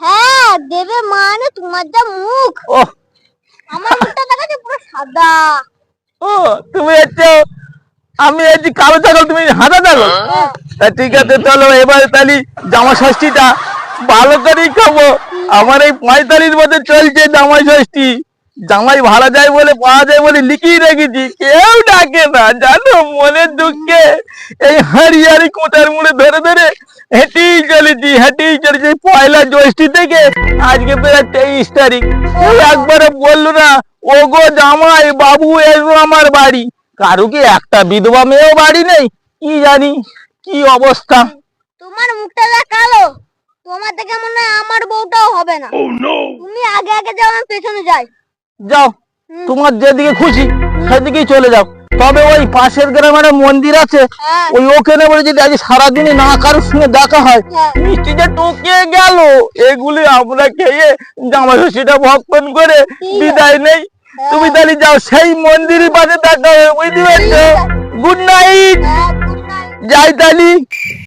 হ্যাঁ দেবে মানে তোমার যা মুখ। ও আমার মুখটা দেখাচ্ছে পুরো সাদা। ও তুমি হচ্ছে আমি হচ্ছি কালো ছাগল তুমি হাঁটা ছাগল? তা ঠিক আছে চলো এবার তাহলে জামা ষষ্ঠীটা ভালো করেই খাব। আমার এই পঁয়তাল্লিশ বছর চলছে জামা ষষ্ঠী। জামাই ভাড়া যায় বলে পাওয়া যায় বলে লিখিয়ে রেখেছি। কেউ ডাকে না জানো মনের দুঃখে। এই হারিয়ারি কোটার মুড়ে ধরে ধরে হেঁটেই চলেছি হেঁটেই চলেছি। পয়লা জ্যৈষ্ঠী থেকে আজকে প্রায় তেইশ তারিখ। একবারে বলল না ও গো জামাই বাবু এসো আমার বাড়ি। কারও কি একটা বিধবা মেয়েও বাড়ি নেই? কি জানি কি অবস্থা? তোমার মুখটা যা কালো তোমার দেখে মনে হয় আমার বউটাও হবে না। তুমি আগে আগে যাও আমি পেছনে যাই। যাও তোমার যেদিকে খুশি সেদিকেই চলে যাও। তবে ওই পাশের গ্রামের মন্দির আছে হ্যাঁ। ওই ওখানে বলে যদি আজ সারাদিনই না কারোর সঙ্গে দেখা হয় হ্যাঁ। মিষ্টি যে টুকে গেল এগুলি আমরা খেয়ে জামা ষষ্ঠীটা ভক্ষণ করে বিদায় নেই। তুমি তাহলে যাও সেই মন্দিরের পাশে দেখা হবে বুঝতে পারছ? গুড নাইট হ্যাঁ যাই তাহলে।